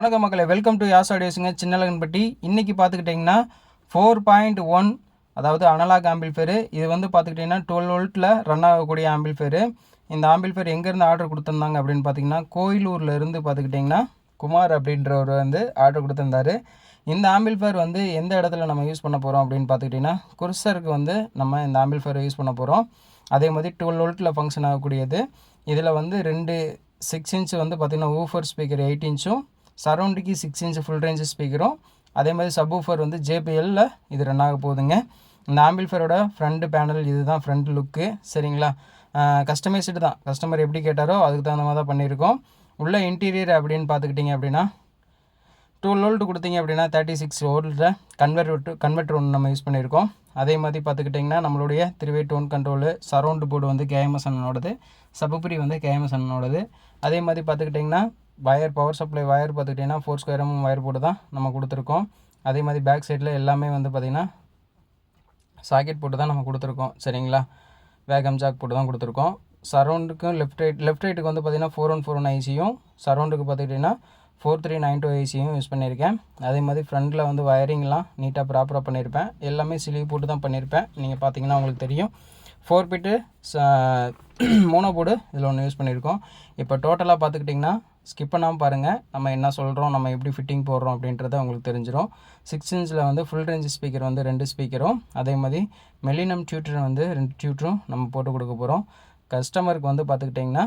வணக்கம் மக்களை welcome to யாஸ் Chinnalaganpatti. இன்றைக்கி பார்த்துக்கிட்டிங்கன்னா ஃபோர் பாயிண்ட் ஒன் அதாவது அனலாக் ஆம்பிள்ஃபேரு இது வந்து பார்த்துக்கிட்டிங்கன்னா டுவெல் வோல்ட்டில் ரன் ஆகக்கூடிய ஆம்பிள்ஃபேரு இந்த ஆம்பிள்ஃபேர் எங்கேருந்து ஆர்டர் கொடுத்துருந்தாங்க அப்படின்னு பார்த்தீங்கன்னா கோயிலூரில் இருந்து பார்த்துக்கிட்டிங்கன்னா குமார் அப்படின்றவர் வந்து ஆர்டர் கொடுத்துருந்தாரு. இந்த ஆம்பிள்ஃபேர் வந்து எந்த இடத்துல நம்ம யூஸ் பண்ண போகிறோம் அப்படின்னு பார்த்துக்கிட்டிங்கன்னா குர்சருக்கு வந்து நம்ம இந்த ஆம்பிள்ஃபேரை யூஸ் பண்ண போகிறோம் அதே மாதிரி டுவெல் வோல்ட்டில் ஃபங்க்ஷன் ஆகக்கூடியது. இதில் வந்து ரெண்டு சிக்ஸ் இன்ச் வந்து பார்த்திங்கன்னா ஊஃபர் ஸ்பீக்கர் எயிட் இன்ச்சும் சரௌண்டுக்கு சிக்ஸ் இன்ச் ஃபுல் ரேஞ்சு ஸ்பீக்கரும் அதே மாதிரி சப்வூஃபர் வந்து ஜேபிஎல்லில் இது ரன் ஆக போகுதுங்க. இந்த ஆம்பிள்ஃபரோட ஃப்ரண்ட் பேனல் இதுதான் ஃப்ரண்ட் லுக்கு சரிங்களா? கஸ்டமைஸ்டு தான். கஸ்டமர் எப்படி கேட்டாரோ அதுக்கு தகுந்த மாதிரி தான் பண்ணியிருக்கோம். உள்ள இன்டீரியர் அப்படின்னு பார்த்துக்கிட்டிங்க அப்படின்னா டூ வோல்ட் கொடுத்தீங்க அப்படின்னா தேர்ட்டி சிக்ஸ் வோல்ட்டில் கன்வெர்ட் கன்வெர்ட்டர் ஒன்று நம்ம யூஸ் பண்ணியிருக்கோம். அதே மாதிரி பார்த்துக்கிட்டிங்கன்னா நம்மளுடைய three way tone control surround board வந்து கேஎம்எஸ் அண்ணனோடது சப்புப்ரி வந்து கேஎம்எஸ் அண்ணனோடது அதே மாதிரி பார்த்துக்கிட்டிங்கன்னா வயர் பவர் சப்ளை வயர் பார்த்துக்கிட்டிங்கன்னா ஃபோர் ஸ்கொயர் எம்எம் வயர் போட்டு தான் நம்ம கொடுத்துருக்கோம். அதே மாதிரி பேக் சைடில் எல்லாமே வந்து பார்த்திங்கன்னா சாக்கெட் போட்டு தான் நம்ம கொடுத்துருக்கோம். சரிங்களா? வேகம் ஜாக் போட்டு தான் கொடுத்துருக்கோம். சரௌண்டுக்கும் லெஃப்ட் ரைட் லெஃப்ட் ரைட்டுக்கு வந்து பார்த்திங்கன்னா ஃபோர் ஒன் ஃபோர் ஒன் ஐசியும் சரௌண்டுக்கு பார்த்துக்கிட்டிங்கன்னா ஃபோர் த்ரீ நைன் டூ ஐசியும் யூஸ் பண்ணியிருக்கேன். அதே மாதிரி ஃப்ரண்டில் வந்து வயரிங்லாம் நீட்டாக ப்ராப்பராக பண்ணியிருப்பேன். எல்லாமே சிலிவ் போட்டு தான் பண்ணியிருப்பேன். நீங்கள் பார்த்தீங்கன்னா உங்களுக்கு தெரியும். ஃபோர் பிட்டு மோனோ போர்டு இதில் ஒன்று யூஸ் பண்ணியிருக்கோம். இப்போ டோட்டலாக பார்த்துக்கிட்டிங்கன்னா ஸ்கிப் பண்ணாமல் பாருங்கள் நம்ம என்ன சொல்கிறோம் நம்ம எப்படி ஃபிட்டிங் போடுறோம் அப்படின்றத உங்களுக்கு தெரிஞ்சிடும் சிக்ஸ் இன்ச்சில் வந்து ஃபுல் ரேஞ்ச் ஸ்பீக்கர் வந்து ரெண்டு ஸ்பீக்கரும் அதே மாதிரி மெலினம் டியூட்டர் வந்து ரெண்டு டியூட்டரும் நம்ம போட்டு கொடுக்க போகிறோம் கஸ்டமருக்கு வந்து பார்த்துக்கிட்டிங்கன்னா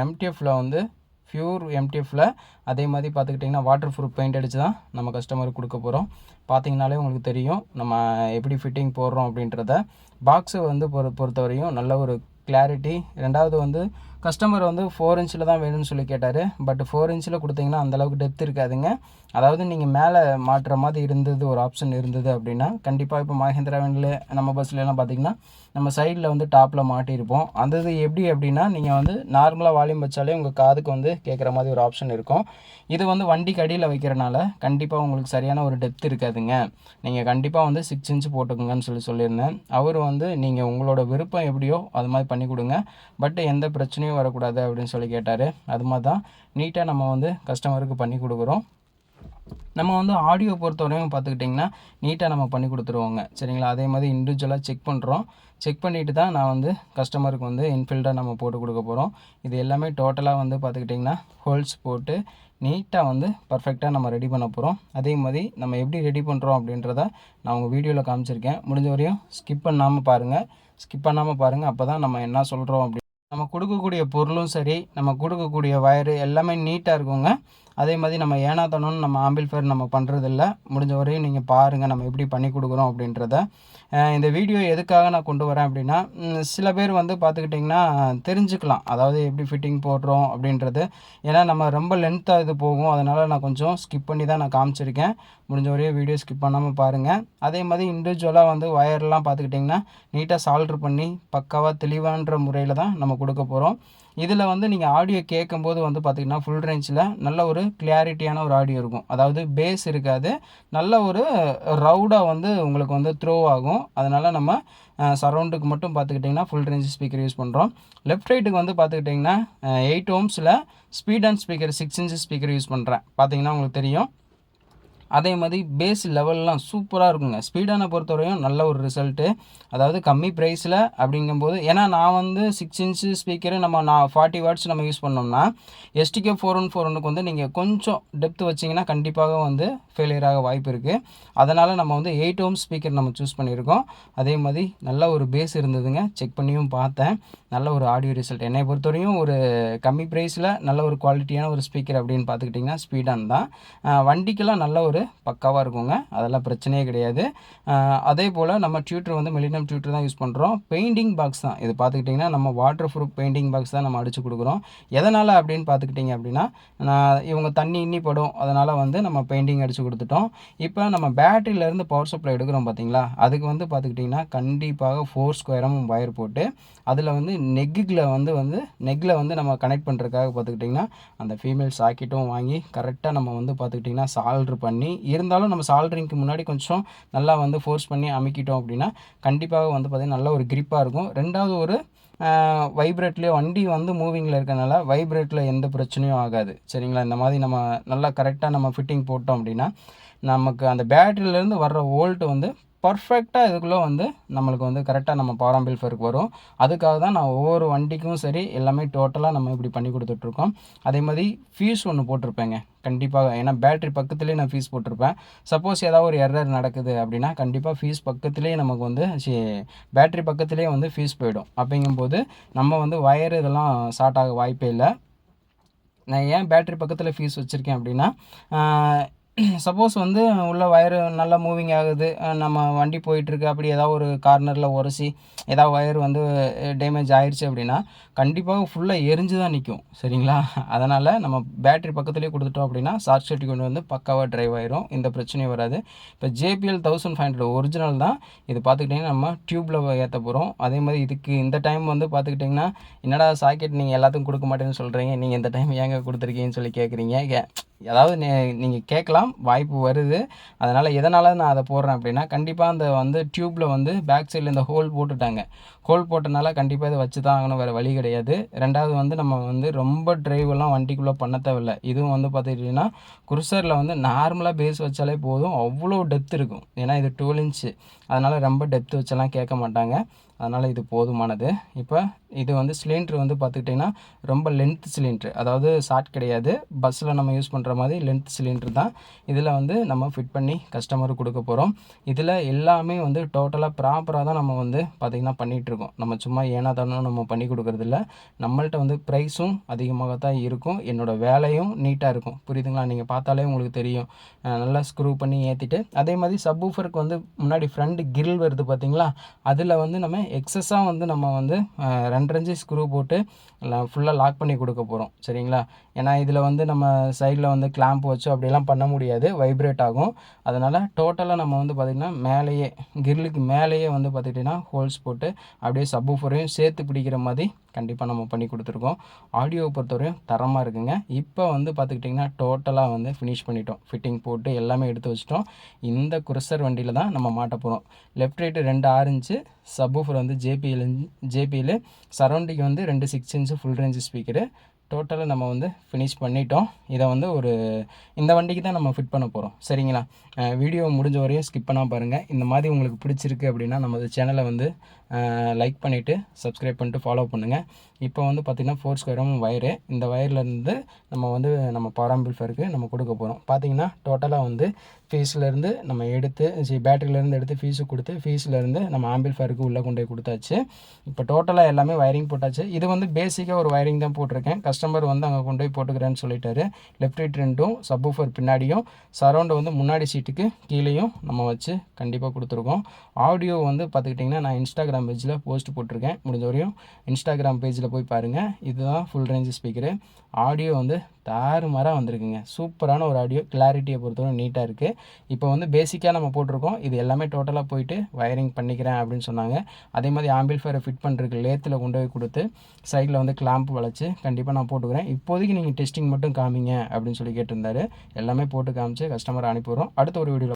எம்டிஎஃப்பில் வந்து ப்யூர் எம்டிஎஃப்பில் அதே மாதிரி பார்த்துக்கிட்டிங்கன்னா வாட்டர் ப்ரூஃப் பெயிண்ட் அடித்து தான் நம்ம கஸ்டமருக்கு கொடுக்க போகிறோம் பார்த்தீங்கனாலே உங்களுக்கு தெரியும் நம்ம எப்படி ஃபிட்டிங் போடுறோம் அப்படின்றத. பாக்ஸை வந்து பொறு பொறுத்தவரையும் நல்ல ஒரு கிளாரிட்டி ரெண்டாவது வந்து கஸ்டமர் வந்து ஃபோர் இன்ச்சில் தான் வேணும்னு சொல்லி கேட்டார். பட் ஃபோர் இன்ச்சில் கொடுத்தீங்கன்னா அந்தளவுக்கு டெப்த் இருக்காதுங்க. அதாவது நீங்கள் மேலே மாட்டுற மாதிரி இருந்தது ஒரு ஆப்ஷன் இருந்தது அப்படின்னா கண்டிப்பாக இப்போ மகேந்திராவின்ல நம்ம பஸ்லலாம் பார்த்தீங்கன்னா நம்ம சைடில் வந்து டாப்பில் மாட்டியிருப்போம். அந்த இது எப்படி அப்படின்னா நீங்கள் வந்து நார்மலாக வால்யூம் வச்சாலே உங்கள் காதுக்கு வந்து கேட்குற மாதிரி ஒரு ஆப்ஷன் இருக்கும். இது வந்து வண்டிக்கு அடியில் வைக்கிறனால கண்டிப்பாக உங்களுக்கு சரியான ஒரு டெப்த் இருக்காதுங்க. நீங்கள் கண்டிப்பாக வந்து சிக்ஸ் இன்ச் போட்டுக்கோங்கன்னு சொல்லி சொல்லியிருந்தேன். அவர் வந்து நீங்கள் உங்களோட விருப்பம் எப்படியோ அது மாதிரி பண்ணி கொடுங்க. பட் எந்த பிரச்சனையும் வரக்கூடாது அப்படின்னு சொல்லி கேட்டார். அது மாதிரி தான் நீட்டாக நம்ம வந்து கஸ்டமருக்கு பண்ணி கொடுக்குறோம். நம்ம வந்து ஆடியோ பொறுத்தவரையும் பார்த்துக்கிட்டிங்கன்னா நீட்டாக நம்ம பண்ணி கொடுத்துருவோங்க. சரிங்களா? அதே மாதிரி இண்டிவிஜுவலாக செக் பண்ணுறோம் செக் பண்ணிவிட்டு தான் நான் வந்து கஸ்டமருக்கு வந்து இன்ஃபில்டாக நம்ம போட்டு கொடுக்க போகிறோம் இது எல்லாமே டோட்டலாக வந்து பார்த்துக்கிட்டிங்கன்னா ஹோல்ஸ் போட்டு நீட்டாக வந்து பர்ஃபெக்டாக நம்ம ரெடி பண்ண போகிறோம் அதே மாதிரி நம்ம எப்படி ரெடி பண்ணுறோம் அப்படின்றத நான் உங்கள் வீடியோவில் காமிச்சிருக்கேன். முடிஞ்ச வரையும் ஸ்கிப் பண்ணாமல் பாருங்கள் ஸ்கிப் பண்ணாமல் பாருங்கள் அப்போ தான் நம்ம என்ன சொல்கிறோம் அப்படி நம்ம கொடுக்கக்கூடிய பொருளும் சரி நம்ம கொடுக்கக்கூடிய வயரு எல்லாமே நீட்டாக இருக்குங்க. அதே மாதிரி நம்ம ஏனாத்தனம்னு நம்ம ஆம்பிள்ஃபேர் நம்ம பண்ணுறதில்ல முடிஞ்ச வரையும் நீங்கள் பாருங்கள் நம்ம எப்படி பண்ணி கொடுக்குறோம் அப்படின்றத. இந்த வீடியோ எதுக்காக நான் கொண்டு வரேன் அப்படின்னா சில பேர் வந்து பார்த்துக்கிட்டிங்கன்னா தெரிஞ்சுக்கலாம். அதாவது எப்படி ஃபிட்டிங் போடுறோம் அப்படின்றது. ஏன்னா நம்ம ரொம்ப லென்த்தாக இது போகும். அதனால் நான் கொஞ்சம் ஸ்கிப் பண்ணி தான் நான் காமிச்சிருக்கேன். முடிஞ்ச வரையும் வீடியோ ஸ்கிப் பண்ணாமல் பாருங்கள் அதே மாதிரி இண்டிவிஜுவலாக வந்து ஒயர்லாம் பார்த்துக்கிட்டிங்கன்னா நீட்டாக சால்ட்ரு பண்ணி பக்காவாக தெளிவான்ற முறையில் தான் நம்ம கொடுக்க போகிறோம் இதில் வந்து நீங்கள் ஆடியோ கேட்கும்போது வந்து பார்த்திங்கன்னா ஃபுல் ரேஞ்சில் நல்ல ஒரு கிளாரிட்டியான ஒரு ஆடியோ இருக்கும். அதாவது பேஸ் இருக்காது. நல்ல ஒரு ரவுடாக வந்து உங்களுக்கு வந்து த்ரோ ஆகும். அதனால் நம்ம சரௌண்டுக்கு மட்டும் பார்த்துக்கிட்டிங்கன்னா ஃபுல் ரேஞ்ச் ஸ்பீக்கர் யூஸ் பண்ணுறோம் லெஃப்ட் ரைட்டுக்கு வந்து பார்த்துக்கிட்டிங்கன்னா eight ஓம்ஸில் speed and speaker six inch speaker use பண்ணுறேன் பார்த்தீங்கன்னா உங்களுக்கு தெரியும். அதே மாதிரி பேஸ் லெவல்லாம் சூப்பராக இருக்குங்க. ஸ்பீடான பொறுத்தவரையும் நல்ல ஒரு ரிசல்ட்டு அதாவது கம்மி ப்ரைஸில் அப்படிங்கும்போது ஏன்னா நான் வந்து சிக்ஸ் இன்ச்சு ஸ்பீக்கரு நம்ம நான் ஃபார்ட்டி வாட்ஸ் நம்ம யூஸ் பண்ணோம்னா எஸ்டிகே ஃபோர் ஒன் ஃபோர் ஒனுக்கு வந்து நீங்கள் கொஞ்சம் டெப்த் வச்சிங்கன்னா கண்டிப்பாக வந்து ஃபெயிலியர் ஆக வாய்ப்பு இருக்குது அதனால் நம்ம வந்து எயிட் ஓம் ஸ்பீக்கர் நம்ம சூஸ் பண்ணியிருக்கோம். அதே மாதிரி நல்ல ஒரு பேஸ் இருந்ததுங்க. செக் பண்ணியும் பார்த்தேன். நல்ல ஒரு ஆடியோ ரிசல்ட் என்னை பொறுத்தவரையும் ஒரு கம்மி ப்ரைஸில் நல்ல ஒரு குவாலிட்டியான ஒரு ஸ்பீக்கர் அப்படின்னு பார்த்துக்கிட்டிங்கன்னா ஸ்பீடான் தான் வண்டிக்கெல்லாம் நல்ல ஒரு பக்காவாக இருக்குங்க. அதெல்லாம் பிரச்சனையே கிடையாது. அதே போல் நம்ம டியூட்டர் வந்து மெலினம் டியூட்டர் தான் யூஸ் பண்ணுறோம் பெயிண்டிங் பாக்ஸ் தான். இது பார்த்துக்கிட்டிங்கன்னா நம்ம வாட்டர் ப்ரூஃப் பெயிண்டிங் பாக்ஸ் தான் நம்ம அடித்து கொடுக்குறோம். எதனால் அப்படின்னு பார்த்துக்கிட்டிங்க அப்படின்னா நான் இவங்க தண்ணி இன்னி படும். அதனால் வந்து நம்ம பெயிண்டிங் அடித்து கொடுத்துட்டோம். இப்போ நம்ம பேட்டரியிலேருந்து பவர் சப்ளை எடுக்கிறோம் பார்த்தீங்களா அதுக்கு வந்து பார்த்துக்கிட்டிங்கன்னா கண்டிப்பாக ஃபோர் ஸ்கொயரும் ஒயர் போட்டு அதில் வந்து நெக்கில் வந்து வந்து நெக்கில் வந்து நம்ம கனெக்ட் பண்ணுறதுக்காக பார்த்துக்கிட்டிங்கன்னா அந்த ஃபீமேல் சாக்கெட்டும் வாங்கி கரெக்டாக நம்ம வந்து பார்த்துக்கிட்டிங்கன்னா சால்ட்ரு பண்ணி இருந்தாலும் நம்ம சால்ட்ரிங்க்கு முன்னாடி கொஞ்சம் நல்லா வந்து ஃபோர்ஸ் பண்ணி அமைக்கிட்டோம் அப்படின்னா கண்டிப்பாக வந்து பார்த்திங்கன்னா நல்ல ஒரு கிரிப்பாக இருக்கும். ரெண்டாவது ஒரு வைப்ரேட்லேயே வண்டி வந்து மூவிங்கில் இருக்கனால வைப்ரேட்டில் எந்த பிரச்சனையும் ஆகாது. சரிங்களா? இந்த மாதிரி நம்ம நல்லா கரெக்டாக நம்ம ஃபிட்டிங் போட்டோம் அப்படின்னா நமக்கு அந்த பேட்டரியிலேருந்து வர்ற ஓல்ட்டு வந்து பர்ஃபெக்டாக இதுக்குள்ளே வந்து நம்மளுக்கு வந்து கரெக்டாக நம்ம பவர் ஆம்பிள்ஃபருக்கு வரும். அதுக்காக தான் நான் ஒவ்வொரு வண்டிக்கும் சரி எல்லாமே டோட்டலாக நம்ம இப்படி பண்ணி கொடுத்துட்ருக்கோம். அதே மாதிரி ஃபீஸ் ஒன்று போட்டிருப்பேங்க. கண்டிப்பாக ஏன்னா பேட்ரி பக்கத்துலேயே நான் ஃபீஸ் போட்டிருப்பேன். சப்போஸ் ஏதாவது ஒரு எரர் நடக்குது அப்படின்னா கண்டிப்பாக ஃபீஸ் பக்கத்துலேயே நமக்கு வந்து பேட்ரி பக்கத்துலேயே வந்து ஃபீஸ் போயிடும். அப்படிங்கும்போது நம்ம வந்து ஒயர் இதெல்லாம் ஷார்ட் ஆக வாய்ப்பே இல்லை. நான் ஏன் பேட்ரி பக்கத்தில் ஃபீஸ் வச்சுருக்கேன் அப்படின்னா சப்போஸ் வந்து உள்ள ஒயரு நல்லா மூவிங் ஆகுது. நம்ம வண்டி போயிட்டுருக்கு. அப்படி ஏதாவது ஒரு கார்னரில் உரசி ஏதாவது ஒயர் வந்து டேமேஜ் ஆயிடுச்சு அப்படின்னா கண்டிப்பாக ஃபுல்லாக எரிஞ்சு தான் நிற்கும் சரிங்களா? அதனால் நம்ம பேட்ரி பக்கத்துலேயே கொடுத்துட்டோம் அப்படின்னா ஷார்ட் சர்க்யூட் வந்து பக்காவாக ட்ரைவ் ஆயிரும். இந்த பிரச்சனையும் வராது. இப்போ JBL thousand five hundred original தான். இது பார்த்துக்கிட்டிங்கன்னா நம்ம டியூப்பில் ஏற்ற போகிறோம் அதே மாதிரி இதுக்கு இந்த டைம் வந்து பார்த்துக்கிட்டிங்கன்னா என்னடா சாக்கெட் நீங்கள் எல்லாத்துக்கும் கொடுக்க மாட்டேன்னு சொல்கிறீங்க நீங்கள் இந்த டைம் ஏங்க கொடுத்துருக்கீங்கன்னு சொல்லி கேட்குறீங்க அதாவது நீங்கள் கேட்கலாம். வாய்ப்பு வருது. அதனால் எதனால் நான் அதை போடுறேன் அப்படின்னா கண்டிப்பாக அந்த வந்து டியூப்பில் வந்து பேக் சைடில் இந்த ஹோல் போட்டுட்டாங்க. ஹோல் போட்டனால கண்டிப்பாக இதை வச்சு தான் ஆகணும் வேறு வழி கிடையாது. ரெண்டாவது வந்து நம்ம வந்து ரொம்ப ட்ரைவெல்லாம் வண்டிக்குள்ளே பண்ண தேவையில்லை. இதுவும் வந்து பார்த்துக்கிட்டிங்கன்னா குருசரில் வந்து நார்மலாக பேஸ் வச்சாலே போதும். அவ்வளோ டெப்த் இருக்கும். ஏன்னா இது டுவெல் இன்ச்சு அதனால் ரொம்ப டெப்த் வச்செல்லாம் கேட்க மாட்டாங்க. அதனால் இது போதுமானது. இப்போ இது வந்து சிலிண்ட்ரு வந்து பார்த்துக்கிட்டிங்கன்னா ரொம்ப லென்த் சிலிண்ட்ரு. அதாவது ஷார்ட் கிடையாது. பஸ்ஸில் நம்ம யூஸ் பண்ணுற மாதிரி லென்த் சிலிண்ட்ரு தான். இதில் வந்து நம்ம ஃபிட் பண்ணி கஸ்டமருக்கு கொடுக்க போகிறோம் இதில் எல்லாமே வந்து டோட்டலாக ப்ராப்பராக தான் நம்ம வந்து பார்த்திங்கன்னா பண்ணிகிட்ருக்கோம் நம்ம சும்மா ஏனா தானோ நம்ம பண்ணி கொடுக்குறதில்ல நம்மள்ட்ட வந்து ப்ரைஸும் அதிகமாக தான் இருக்கும். என்னோடய வேலையும் நீட்டாக இருக்கும். புரியுதுங்களா? நீங்கள் பார்த்தாலே உங்களுக்கு தெரியும். நல்லா ஸ்க்ரூ பண்ணி ஏற்றிட்டு அதே மாதிரி சப்வூஃபருக்கு வந்து முன்னாடி ஃப்ரண்ட் கிரில் வருது பார்த்திங்களா அதில் வந்து நம்ம எக்ஸஸாக வந்து நம்ம வந்து ரெண்டரைஞ்சி ஸ்க்ரூ போட்டு ஃபுல்லாக லாக் பண்ணி கொடுக்க போகிறோம் சரிங்களா? ஏன்னா இதில் வந்து நம்ம சைடில் வந்து கிளாம்ப் வச்சு அப்படிலாம் பண்ண முடியாது. வைப்ரேட் ஆகும். அதனால் டோட்டலாக நம்ம வந்து பார்த்திங்கன்னா மேலேயே கிரிலுக்கு மேலேயே வந்து பார்த்துக்கிட்டிங்கன்னா ஹோல்ஸ் போட்டு அப்படியே சப்வூஃபரையும் சேர்த்து பிடிக்கிற மாதிரி கண்டிப்பாக நம்ம பண்ணி கொடுத்துருக்கோம். ஆடியோவை பொறுத்தவரையும் தரமாக இருக்குங்க. இப்போ வந்து பார்த்துக்கிட்டிங்கன்னா டோட்டலாக வந்து ஃபினிஷ் பண்ணிட்டோம். ஃபிட்டிங் போட்டு எல்லாமே எடுத்து வச்சிட்டோம். இந்த குரசர் வண்டியில் தான் நம்ம மாட்ட போகிறோம் லெஃப்ட் ரைட்டு ரெண்டு ஆறு இன்ச்சு சப்வூஃபர் வந்து ஜேபிஎல் ஜேபியில் சரௌண்டிங் வந்து ரெண்டு six inch full range speaker டோட்டலாக நம்ம வந்து ஃபினிஷ் பண்ணிட்டோம். இதை வந்து ஒரு இந்த வண்டிக்கு தான் நம்ம ஃபிட் பண்ண போகிறோம் சரிங்களா? வீடியோ முடிஞ்ச வரையும் ஸ்கிப் பண்ணால் பாருங்கள் இந்த மாதிரி உங்களுக்கு பிடிச்சிருக்கு அப்படின்னா நமது சேனலை வந்து லைக் பண்ணிவிட்டு சப்ஸ்கிரைப் பண்ணிட்டு ஃபாலோ பண்ணுங்கள் இப்போ வந்து பார்த்திங்கன்னா ஃபோர் ஸ்கொயரும் வயரு இந்த வயர்லேருந்து நம்ம வந்து நம்ம பவர் நம்ம கொடுக்க போகிறோம் பார்த்திங்கன்னா டோட்டலாக வந்து ஃபீஸ்லேருந்து நம்ம எடுத்து சரி பேட்டரியிலேருந்து எடுத்து ஃபீஸு கொடுத்து ஃபீஸ்லேருந்து நம்ம ஆம்பிள்ஃபருக்கு உள்ளே கொண்டு போய் கொடுத்தாச்சு. இப்போ டோட்டலாக எல்லாமே வயரிங் போட்டாச்சு. இது வந்து பேசிக்காக ஒரு வயரிங் தான் போட்டிருக்கேன். கஸ்டமர் வந்து அங்கே கொண்டு போய் போட்டுக்கிறேன்னு சொல்லிட்டாரு. லெஃப்ட் ரைட் ரெண்டும் சப் சப்வூஃபர் பின்னாடியும் சரௌண்டை வந்து முன்னாடி சீட்டுக்கு கீழேயும் நம்ம வச்சு கண்டிப்பாக கொடுத்துருக்கோம். ஆடியோ வந்து பார்த்துக்கிட்டிங்கன்னா நான் இன்ஸ்டாகிராம் பேஜில் போஸ்ட் போட்டிருக்கேன். முடிஞ்ச வரையும் இன்ஸ்டாகிராம் பேஜில் போய் பாருங்கள் இதுதான் ஃபுல் ரேஞ்ச் ஸ்பீக்கரு ஆடியோ வந்து தாறுமாறாக வந்திருக்குங்க. சூப்பரான ஒரு ஆடியோ கிளாரிட்டியை பொறுத்தவரை நீட்டாக இருக்குது இப்போ வந்து பேசிக்காக நம்ம போட்டிருக்கோம். இது எல்லாமே டோட்டலாக போயிட்டு வயரிங் பண்ணிக்கிறேன் அப்படின்னு சொன்னாங்க. அதே மாதிரி ஆம்பிள்ஃபயரை ஃபிட் பண்ணுறதுக்கு லேத்தில் கொண்டு போய் கொடுத்து சைடில் வந்து கிளாம்ப் வளைச்சி கண்டிப்பாக நான் போட்டுக்கிறேன். இப்போதைக்கு நீங்கள் டெஸ்டிங் மட்டும் காமிங்க அப்படின்னு சொல்லி கேட்டிருந்தாரு. எல்லாமே போட்டு காமிச்சு கஸ்டமர் அனுப்பிடுறோம். அடுத்த ஒரு வீடியோவில்